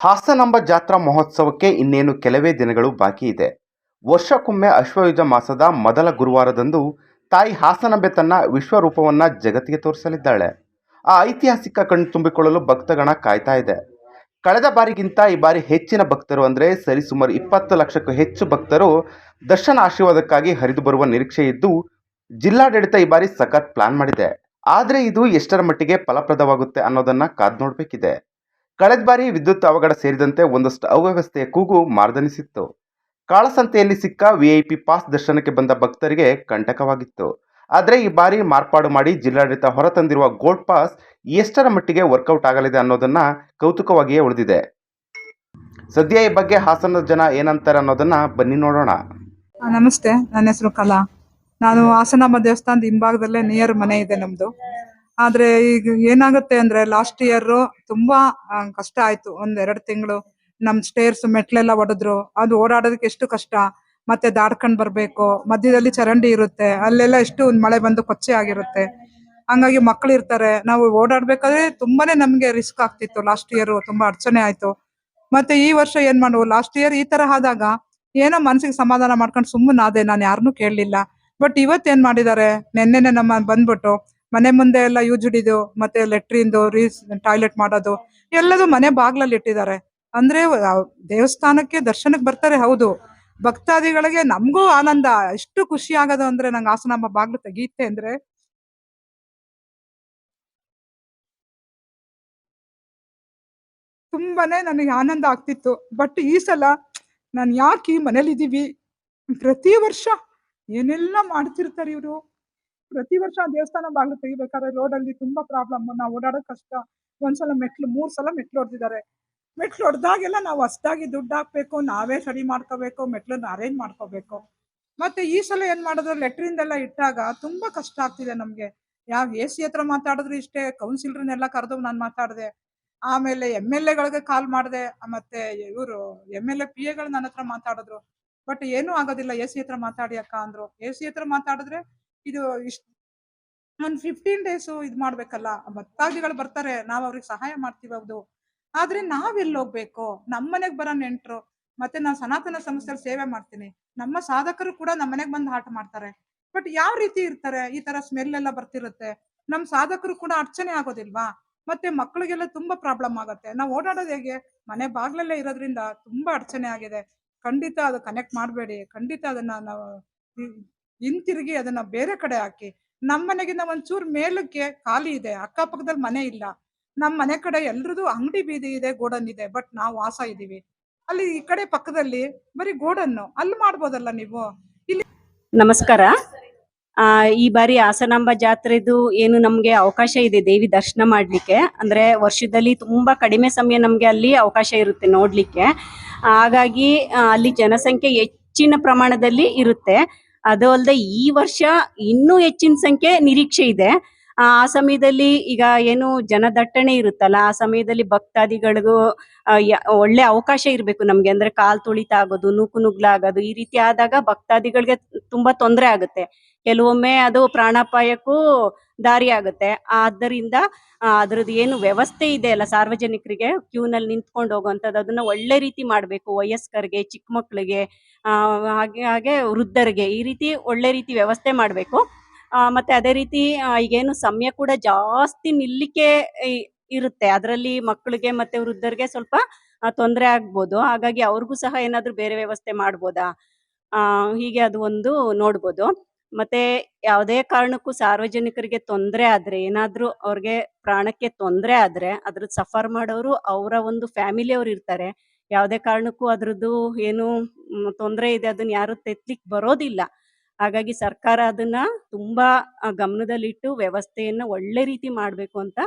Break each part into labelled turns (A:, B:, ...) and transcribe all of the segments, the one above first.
A: ಹಾಸನಾಂಬ ಜಾತ್ರಾ ಮಹೋತ್ಸವಕ್ಕೆ ಇನ್ನೇನು ಕೆಲವೇ ದಿನಗಳು ಬಾಕಿ ಇದೆ. ವರ್ಷಕ್ಕೊಮ್ಮೆ ಅಶ್ವಯುಜ ಮಾಸದ ಮೊದಲ ಗುರುವಾರದಂದು ತಾಯಿ ಹಾಸನಾಂಬೆ ತನ್ನ ವಿಶ್ವರೂಪವನ್ನು ಜಗತ್ತಿಗೆ ತೋರಿಸಲಿದ್ದಾಳೆ. ಆ ಐತಿಹಾಸಿಕ ಕಣ್ಣು ತುಂಬಿಕೊಳ್ಳಲು ಭಕ್ತಗಣ ಕಾಯ್ತಾ ಇದೆ. ಕಳೆದ ಬಾರಿಗಿಂತ ಈ ಬಾರಿ ಹೆಚ್ಚಿನ ಭಕ್ತರು ಅಂದರೆ ಸರಿಸುಮಾರು ಇಪ್ಪತ್ತು ಲಕ್ಷಕ್ಕೂ ಹೆಚ್ಚು ಭಕ್ತರು ದರ್ಶನ ಆಶೀರ್ವಾದಕ್ಕಾಗಿ ಹರಿದು ಬರುವ ನಿರೀಕ್ಷೆ ಇದ್ದು, ಜಿಲ್ಲಾಡಳಿತ ಈ ಬಾರಿ ಸಖತ್ ಪ್ಲಾನ್ ಮಾಡಿದೆ. ಆದರೆ ಇದು ಎಷ್ಟರ ಮಟ್ಟಿಗೆ ಫಲಪ್ರದವಾಗುತ್ತೆ ಅನ್ನೋದನ್ನ ಕಾದ್ ನೋಡಬೇಕಿದೆ. ಕಳೆದ ಬಾರಿ ವಿದ್ಯುತ್ ಅವಘಡ ಸೇರಿದಂತೆ ಒಂದಷ್ಟು ಅವ್ಯವಸ್ಥೆಯ ಕೂಗು ಮಾರ್ದನಿಸಿತ್ತು. ಕಾಳಸಂತೆಯಲ್ಲಿ ಸಿಕ್ಕ ವಿಐಪಿ ಪಾಸ್ ದರ್ಶನಕ್ಕೆ ಬಂದ ಭಕ್ತರಿಗೆ ಕಂಟಕವಾಗಿತ್ತು. ಆದರೆ ಈ ಬಾರಿ ಮಾರ್ಪಾಡು ಮಾಡಿ ಜಿಲ್ಲಾಡಳಿತ ಹೊರತಂದಿರುವ ಗೋಲ್ಡ್ ಪಾಸ್ ಎಷ್ಟರ ಮಟ್ಟಿಗೆ ವರ್ಕೌಟ್ ಆಗಲಿದೆ ಅನ್ನೋದನ್ನು ಕೌತುಕವಾಗಿಯೇ ಉಳಿದಿದೆ. ಸದ್ಯ ಈ ಬಗ್ಗೆ ಹಾಸನದ ಜನ ಏನಂತಾರೆ ಅನ್ನೋದನ್ನ ಬನ್ನಿ ನೋಡೋಣ.
B: ನಮಸ್ತೆ. ನನ್ನ ಹೆಸರು ಕಲಾ. ನಾನು ಹಾಸನಮ್ಮ ದೇವಸ್ಥಾನದ ಹಿಂಭಾಗದಲ್ಲೇ ನಿಯರ್ ಮನೆ ಇದೆ ನಮ್ದು. ಆದ್ರೆ ಈಗ ಏನಾಗುತ್ತೆ ಅಂದ್ರೆ ಲಾಸ್ಟ್ ಇಯರ್ ತುಂಬಾ ಕಷ್ಟ ಆಯ್ತು. ಒಂದ್ ಎರಡ್ ತಿಂಗಳು ನಮ್ ಸ್ಟೇರ್ಸ್ ಮೆಟ್ಲೆಲ್ಲ ಒಡೆದ್ರು. ಅದು ಓಡಾಡೋದಕ್ಕೆ ಎಷ್ಟು ಕಷ್ಟ. ಮತ್ತೆ ದಾಡ್ಕೊಂಡ್ ಬರ್ಬೇಕು. ಮಧ್ಯದಲ್ಲಿ ಚರಂಡಿ ಇರುತ್ತೆ. ಅಲ್ಲೆಲ್ಲ ಎಷ್ಟು ಒಂದ್ ಮಳೆ ಬಂದು ಕೊಚ್ಚೆ ಆಗಿರುತ್ತೆ. ಹಂಗಾಗಿ ಮಕ್ಳು ಇರ್ತಾರೆ. ನಾವು ಓಡಾಡ್ಬೇಕಾದ್ರೆ ತುಂಬಾನೇ ನಮ್ಗೆ ರಿಸ್ಕ್ ಆಗ್ತಿತ್ತು. ಲಾಸ್ಟ್ ಇಯರ್ ತುಂಬಾ ಅಡಚಣೆ ಆಯ್ತು. ಮತ್ತೆ ಈ ವರ್ಷ ಏನ್ ಮಾಡುವ? ಲಾಸ್ಟ್ ಇಯರ್ ಈ ತರ ಆದಾಗ ಏನೋ ಮನ್ಸಿಗೆ ಸಮಾಧಾನ ಮಾಡ್ಕೊಂಡು ಸುಮ್ಮನೆ ಆದೆ ನಾನು ಯಾರನ್ನೂ ಕೇಳಲಿಲ್ಲ. ಬಟ್ ಇವತ್ತೇನ್ ಮಾಡಿದ್ದಾರೆ? ನಿನ್ನೆನೆ ನಮ್ಮ ಬಂದ್ಬಿಟ್ಟು ಮನೆ ಮುಂದೆ ಎಲ್ಲ ಯೂಜುಡಿದು ಮತ್ತೆ ಲೆಟ್ರಿನ್ದು, ರೀಸ್, ಟಾಯ್ಲೆಟ್ ಮಾಡೋದು, ಎಲ್ಲದು ಮನೆ ಬಾಗ್ಲಲ್ಲಿ ಇಟ್ಟಿದ್ದಾರೆ. ಅಂದ್ರೆ ದೇವಸ್ಥಾನಕ್ಕೆ ದರ್ಶನಕ್ಕೆ ಬರ್ತಾರೆ, ಹೌದು. ಭಕ್ತಾದಿಗಳಿಗೆ ನಮಗೂ ಆನಂದ, ಎಷ್ಟು ಖುಷಿ ಆಗೋದು ಅಂದ್ರೆ ನಂಗೆ ನಮ್ಮ ಬಾಗ್ಲು ತೆಗೀತೆ ಅಂದ್ರೆ. ತುಂಬಾನೇ ನನಗೆ ಆನಂದ ಆಗ್ತಿತ್ತು. ಬಟ್ ಈ ಸಲ ನಾನು ಯಾಕೆ ಈ ಮನೇಲಿ ಇದೀವಿ ಪ್ರತಿ ವರ್ಷ ಏನೆಲ್ಲ ಮಾಡ್ತಿರ್ತಾರೆ ಇವರು? ಪ್ರತಿ ವರ್ಷ ದೇವಸ್ಥಾನ ಬಾಗಿಲು ತೆಗಿಬೇಕಾದ್ರೆ ರೋಡಲ್ಲಿ ತುಂಬಾ ಪ್ರಾಬ್ಲಮ್ ನಾವು ಓಡಾಡೋ ಕಷ್ಟ. ಒಂದ್ಸಲ ಮೆಟ್ಲು ಮೂರ್ ಸಲ ಮೆಟ್ಲು ಹೊಡೆದಿದ್ದಾರೆ. ಮೆಟ್ಲು ಹೊಡೆದಾಗೆಲ್ಲ ನಾವು ಅಷ್ಟಾಗಿ ದುಡ್ಡು ಹಾಕ್ಬೇಕು, ನಾವೇ ಸರಿ ಮಾಡ್ಕೋಬೇಕು, ಮೆಟ್ಲನ್ನ ಅರೇಂಜ್ ಮಾಡ್ಕೋಬೇಕು. ಮತ್ತೆ ಈ ಸಲ ಏನ್ ಮಾಡಿದ್ರು? ಲೆಟ್ರಿಂದೆಲ್ಲ ಇಟ್ಟಾಗ ತುಂಬಾ ಕಷ್ಟ ಆಗ್ತಿದೆ ನಮ್ಗೆ. ಯಾವ ಎ ಸಿ ಹತ್ರ ಮಾತಾಡಿದ್ರು ಇಷ್ಟೇ ಕೌನ್ಸಿಲರ್ನೆಲ್ಲ ಕರೆದು ನಾನು ಮಾತಾಡಿದೆ. ಆಮೇಲೆ ಎಂ ಎಲ್ ಎಗಳಿಗೆ ಕಾಲ್ ಮಾಡಿದೆ. ಮತ್ತೆ ಇವರು ಎಂ ಎಲ್ ಎ, ಪಿ ಎಗಳು ನನ್ನ ಹತ್ರ ಮಾತಾಡಿದ್ರು. ಬಟ್ ಏನೂ ಆಗೋದಿಲ್ಲ. ಎ ಸಿ ಹತ್ರ ಮಾತಾಡಿ ಅಕ್ಕ ಅಂದ್ರು. ಎ ಸಿ ಹತ್ರ ಮಾತಾಡಿದ್ರೆ ಇದು ಇಷ್ಟ ಒಂದ್ ಫಿಫ್ಟೀನ್ ಡೇಸ್ ಇದ್ ಮಾಡ್ಬೇಕಲ್ಲ, ಭಕ್ತಾದಿಗಳು ಬರ್ತಾರೆ, ನಾವ್ ಅವ್ರಿಗೆ ಸಹಾಯ ಮಾಡ್ತೀವಿ ಹೌದು. ಆದ್ರೆ ನಾವ್ ಎಲ್ಲಿ ಹೋಗ್ಬೇಕು? ನಮ್ಮ ಮನೆಗೆ ಬರೋ ನೆಂಟ್ರು, ಮತ್ತೆ ನಾವು ಸನಾತನ ಸಂಸ್ಥೆಯಲ್ಲಿ ಸೇವೆ ಮಾಡ್ತೀನಿ, ನಮ್ಮ ಸಾಧಕರು ಕೂಡ ನಮ್ಮ ಮನೆಗ್ ಬಂದು ಆಟ ಮಾಡ್ತಾರೆ. ಬಟ್ ಯಾವ ರೀತಿ ಇರ್ತಾರೆ? ಈ ತರ ಸ್ಮೆಲ್ ಎಲ್ಲ ಬರ್ತಿರುತ್ತೆ. ನಮ್ ಸಾಧಕರು ಕೂಡ ಅರ್ಚನೆ ಆಗೋದಿಲ್ವಾ? ಮತ್ತೆ ಮಕ್ಕಳಿಗೆಲ್ಲ ತುಂಬಾ ಪ್ರಾಬ್ಲಮ್ ಆಗುತ್ತೆ. ನಾವು ಓಡಾಡೋದು ಹೇಗೆ? ಮನೆ ಬಾಗ್ಲಲ್ಲೇ ಇರೋದ್ರಿಂದ ತುಂಬಾ ಅಡಚಣೆ ಆಗಿದೆ. ಖಂಡಿತ ಅದು ಕನೆಕ್ಟ್ ಮಾಡಬೇಡಿ. ಖಂಡಿತ ಅದನ್ನ ನಾವು ಹಿಂತಿರುಗಿ ಅದನ್ನ ಬೇರೆ ಕಡೆ ಹಾಕಿ. ನಮ್ಮ ಮನೆಗಿಂತ ಒಂಚೂರು ಮೇಲಕ್ಕೆ ಖಾಲಿ ಇದೆ, ಅಕ್ಕಪಕ್ಕದಲ್ಲಿ ಮನೆ ಇಲ್ಲ. ನಮ್ಮ ಮನೆ ಕಡೆ ಎಲ್ರದ್ದು ಅಂಗಡಿ ಬೀದಿ ಇದೆ, ಗೋಡನ್ ಇದೆ, ಬಟ್ ನಾವು ವಾಸ ಇದೀವಿ ಅಲ್ಲಿ ಈ ಕಡೆ ಪಕ್ಕದಲ್ಲಿ ಬರೀ ಗೋಡನ್ನು, ಅಲ್ಲಿ ಮಾಡ್ಬೋದಲ್ಲ ನೀವು?
C: ಇಲ್ಲಿ ನಮಸ್ಕಾರ. ಈ ಬಾರಿ ಹಾಸನಾಂಬ ಜಾತ್ರೆದು ಏನು ನಮಗೆ ಅವಕಾಶ ಇದೆ ದೇವಿ ದರ್ಶನ ಮಾಡ್ಲಿಕ್ಕೆ. ಅಂದ್ರೆ ವರ್ಷದಲ್ಲಿ ತುಂಬಾ ಕಡಿಮೆ ಸಮಯ ನಮಗೆ ಅಲ್ಲಿ ಅವಕಾಶ ಇರುತ್ತೆ ನೋಡ್ಲಿಕ್ಕೆ. ಹಾಗಾಗಿ ಅಲ್ಲಿ ಜನಸಂಖ್ಯೆ ಹೆಚ್ಚಿನ ಪ್ರಮಾಣದಲ್ಲಿ ಇರುತ್ತೆ. ಅದು ಅಲ್ಲದೆ ಈ ವರ್ಷ ಇನ್ನೂ ಹೆಚ್ಚಿನ ಸಂಖ್ಯೆ ನಿರೀಕ್ಷೆ ಇದೆ. ಆ ಸಮಯದಲ್ಲಿ ಈಗ ಏನು ಜನದಟ್ಟಣೆ ಇರುತ್ತಲ್ಲ, ಆ ಸಮಯದಲ್ಲಿ ಭಕ್ತಾದಿಗಳಿಗೂ ಒಳ್ಳೆ ಅವಕಾಶ ಇರಬೇಕು ನಮ್ಗೆ. ಅಂದ್ರೆ ಕಾಲ್ ತುಳಿತ ಆಗೋದು ನೂಕು ನುಗ್ಲಾಗೋದು, ಈ ರೀತಿ ಆದಾಗ ಭಕ್ತಾದಿಗಳಿಗೆ ತುಂಬಾ ತೊಂದರೆ ಆಗುತ್ತೆ. ಕೆಲವೊಮ್ಮೆ ಅದು ಪ್ರಾಣಾಪಾಯಕ್ಕೂ ದಾರಿ ಆಗುತ್ತೆ. ಆದ್ದರಿಂದ ಅದರದ್ದು ಏನು ವ್ಯವಸ್ಥೆ ಇದೆ ಅಲ್ಲ ಸಾರ್ವಜನಿಕರಿಗೆ, ಕ್ಯೂನಲ್ಲಿ ನಿಂತ್ಕೊಂಡು ಹೋಗುವಂಥದ್ದು, ಅದನ್ನ ಒಳ್ಳೆ ರೀತಿ ಮಾಡಬೇಕು. ವಯಸ್ಕರಿಗೆ, ಚಿಕ್ಕ ಮಕ್ಕಳಿಗೆ ಹಾಗೆ ಹಾಗೆ ವೃದ್ಧರಿಗೆ ಈ ರೀತಿ ಒಳ್ಳೆ ರೀತಿ ವ್ಯವಸ್ಥೆ ಮಾಡಬೇಕು. ಮತ್ತೆ ಅದೇ ರೀತಿ ಈಗೇನು ಸಮಯ ಕೂಡ ಜಾಸ್ತಿ ನಿಲ್ಲಿಕೆ ಇರುತ್ತೆ. ಅದರಲ್ಲಿ ಮಕ್ಕಳಿಗೆ ಮತ್ತೆ ವೃದ್ಧರಿಗೆ ಸ್ವಲ್ಪ ತೊಂದರೆ ಆಗ್ಬೋದು. ಹಾಗಾಗಿ ಅವ್ರಿಗೂ ಸಹ ಏನಾದ್ರೂ ಬೇರೆ ವ್ಯವಸ್ಥೆ ಮಾಡ್ಬೋದಾ? ಆ, ಹೀಗೆ ಅದು ಒಂದು ನೋಡ್ಬೋದು. ಮತ್ತೆ ಯಾವುದೇ ಕಾರಣಕ್ಕೂ ಸಾರ್ವಜನಿಕರಿಗೆ ತೊಂದರೆ ಆದ್ರೆ, ಏನಾದ್ರೂ ಅವ್ರಿಗೆ ಪ್ರಾಣಕ್ಕೆ ತೊಂದರೆ ಆದ್ರೆ, ಅದ್ರದ್ದು ಸಫರ್ ಮಾಡೋರು ಅವರ ಒಂದು ಫ್ಯಾಮಿಲಿ ಅವ್ರು ಇರ್ತಾರೆ. ಯಾವುದೇ ಕಾರಣಕ್ಕೂ ಅದ್ರದ್ದು ಏನು ತೊಂದರೆ ಇದೆ, ಅದನ್ನ ಯಾರು ತೆತ್ಲಿಕ್ ಬರೋದಿಲ್ಲ. ಹಾಗಾಗಿ ಸರ್ಕಾರ ಅದನ್ನ ತುಂಬಾ ಗಮನದಲ್ಲಿಟ್ಟು ವ್ಯವಸ್ಥೆಯನ್ನ ಒಳ್ಳೆ ರೀತಿ ಮಾಡಬೇಕು ಅಂತ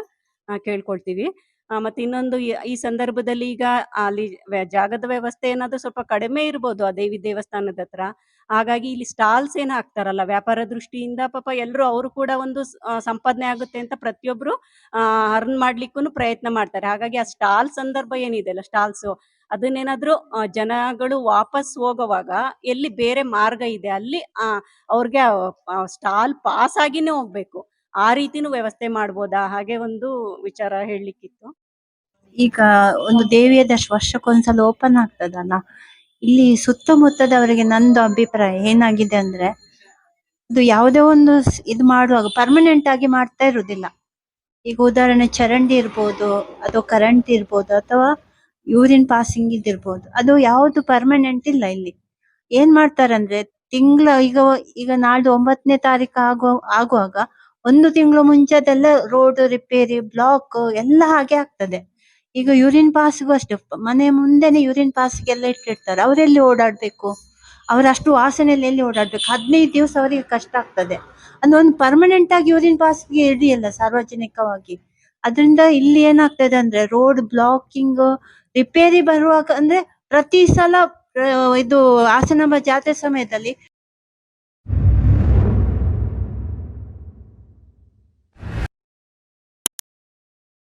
C: ಕೇಳ್ಕೊಳ್ತೀವಿ. ಮತ್ತೆ ಇನ್ನೊಂದು ಈ- ಸಂದರ್ಭದಲ್ಲಿ ಈಗ ಅಲ್ಲಿ ಜಾಗದ ವ್ಯವಸ್ಥೆ ಏನಾದ್ರೂ ಸ್ವಲ್ಪ ಕಡಿಮೆ ಇರ್ಬೋದು ಆ ದೇವಿ ದೇವಸ್ಥಾನದ ಹತ್ರ. ಹಾಗಾಗಿ ಇಲ್ಲಿ ಸ್ಟಾಲ್ಸ್ ಏನ್ ಹಾಕ್ತಾರಲ್ಲ, ವ್ಯಾಪಾರ ದೃಷ್ಟಿಯಿಂದ ಪಾಪ ಎಲ್ಲರೂ ಅವರು ಕೂಡ ಒಂದು ಸಂಪಾದನೆ ಆಗುತ್ತೆ ಅಂತ ಪ್ರತಿಯೊಬ್ರು ಅರ್ನ್ ಮಾಡ್ಲಿಕ್ಕೂ ಪ್ರಯತ್ನ ಮಾಡ್ತಾರೆ. ಹಾಗಾಗಿ ಆ ಸ್ಟಾಲ್ ಸಂದರ್ಭ ಏನಿದೆ ಅಲ್ಲ ಸ್ಟಾಲ್ಸ್ ಅದನ್ನೇನಾದ್ರೂ ಜನಗಳು ವಾಪಸ್ ಹೋಗುವಾಗ ಎಲ್ಲಿ ಬೇರೆ ಮಾರ್ಗ ಇದೆ, ಅಲ್ಲಿ ಅವ್ರಿಗೆ ಸ್ಟಾಲ್ ಪಾಸ್ ಆಗಿನೇ ಹೋಗ್ಬೇಕು. ಆ ರೀತಿನೂ ವ್ಯವಸ್ಥೆ ಮಾಡ್ಬೋದಾ? ಹಾಗೆ ಒಂದು ವಿಚಾರ ಹೇಳಲಿಕ್ಕಿತ್ತು.
D: ಈಗ ಒಂದು ದೇವಿಯ ದರ್ಶ ವರ್ಷಕ್ಕೊಂದ್ಸಲ ಓಪನ್ ಆಗ್ತದಲ್ಲ? ಇಲ್ಲಿ ಸುತ್ತಮುತ್ತದವರಿಗೆ ನಂದು ಅಭಿಪ್ರಾಯ ಏನಾಗಿದೆ ಅಂದ್ರೆ, ಅದು ಯಾವುದೇ ಒಂದು ಇದು ಮಾಡುವಾಗ ಪರ್ಮನೆಂಟ್ ಆಗಿ ಮಾಡ್ತಾ ಇರುವುದಿಲ್ಲ. ಈಗ ಉದಾಹರಣೆ ಚರಂಡಿ ಇರ್ಬೋದು ಅಥವಾ ಕರೆಂಟ್ ಇರ್ಬೋದು, ಅಥವಾ ಯೂರಿನ್ ಪಾಸಿಂಗ್ ಇದಿರ್ಬೋದು ಅದು ಯಾವುದು ಪರ್ಮನೆಂಟ್ ಇಲ್ಲ ಇಲ್ಲಿ. ಏನ್ ಮಾಡ್ತಾರಂದ್ರೆ, ತಿಂಗಳ ಈಗ ಈಗ ನಾಳ್ದು ಒಂಬತ್ತನೇ ತಾರೀಕು ಆಗುವ ಆಗುವಾಗ ಒಂದು ತಿಂಗಳು ಮುಂಚೆ ಅದೆಲ್ಲ ರೋಡ್ ರಿಪೇರಿ ಬ್ಲಾಕ್ ಎಲ್ಲ ಹಾಗೆ ಆಗ್ತದೆ. ಈಗ ಯೂರಿನ್ ಪಾಸ್ಗೂ ಅಷ್ಟೇ, ಮನೆ ಮುಂದೆನೆ ಯೂರಿನ್ ಪಾಸ್ಗೆಲ್ಲ ಇಟ್ಟಿರ್ತಾರೆ. ಅವರೆಲ್ಲಿ ಓಡಾಡ್ಬೇಕು? ಅವ್ರ ಅಷ್ಟು ವಾಸನೆಯಲ್ಲಿ ಎಲ್ಲಿ ಓಡಾಡ್ಬೇಕು? ಹದಿನೈದು ದಿವಸ ಅವರಿಗೆ ಕಷ್ಟ ಆಗ್ತದೆ. ಅಂದ್ರೆ ಒಂದು ಪರ್ಮನೆಂಟ್ ಆಗಿ ಯೂರಿನ್ ಪಾಸ್ಗೆ ಇಡಿಯಲ್ಲ ಸಾರ್ವಜನಿಕವಾಗಿ. ಅದರಿಂದ ಇಲ್ಲಿ ಏನಾಗ್ತದೆ ಅಂದ್ರೆ ರೋಡ್ ಬ್ಲಾಕಿಂಗ್ ರಿಪೇರಿ ಬರುವಾಗ ಅಂದ್ರೆ ಪ್ರತಿ ಸಲ ಇದು ಹಾಸನಾಂಬ ಜಾತ್ರೆ ಸಮಯದಲ್ಲಿ